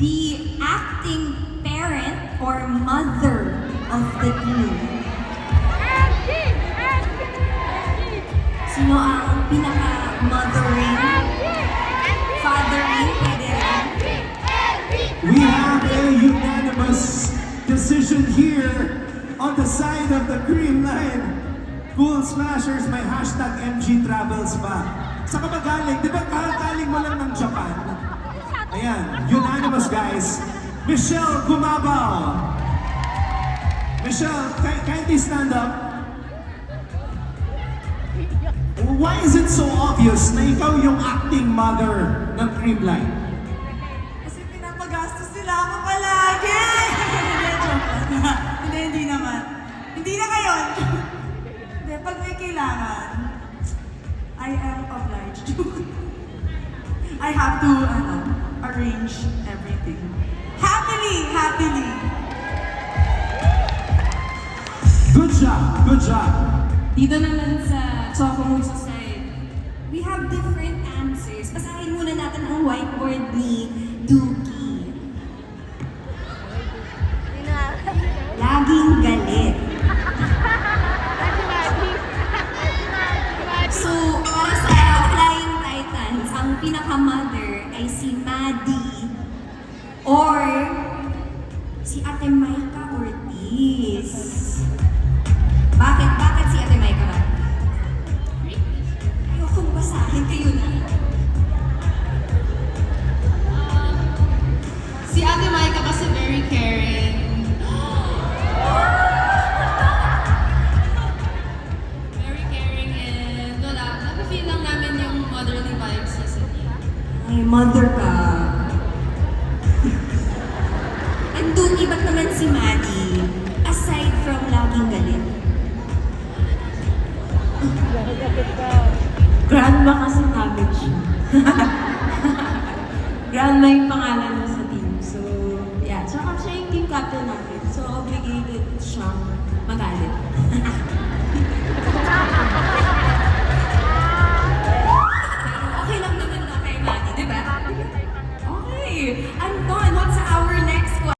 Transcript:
the acting parent or mother of the team. Sino ang pinaka-mothering? Fathering? Pwede rin. We have a unanimous decision here on the side of the cream line. Cool Smashers, may hashtag MG Travels ba? Sa kabagaling, di ba kakagaling mo lang ng Japan? Guys. Michelle Gumabaw. Michelle, ki- kindly stand up. Why is it so obvious na ikaw yung acting mother ng cream line? Kasi pinapagastos nila ako palagi. Hindi. Hindi, hindi naman. Hindi na ngayon. Hindi, pag may kailangan, I am obliged. I have to, ano, arrange everything. Happily, happily. Good job, good job. Dito naman sa Choco Muso side, we have different answers. Basahin muna natin ang whiteboard ni Dookie. Pinaka-mother ay si Maddie or si Ate Maika Ortiz. Bakit? Bakit si Ate Maika ba? Ayokong basahin kayo na. Si Ate Maika kasi very caring. very caring and wala, napifeel lang namin yung motherly vibes sa city. Ay, mother ka. And doon, iba't naman si Maddie, aside from laging galit. Grandma kasi namin siya. Grandma yung pangalan niya sa team. So, yeah. Tsaka siya yung team captain natin. So, obligated siyang magalit. Okay. Anton,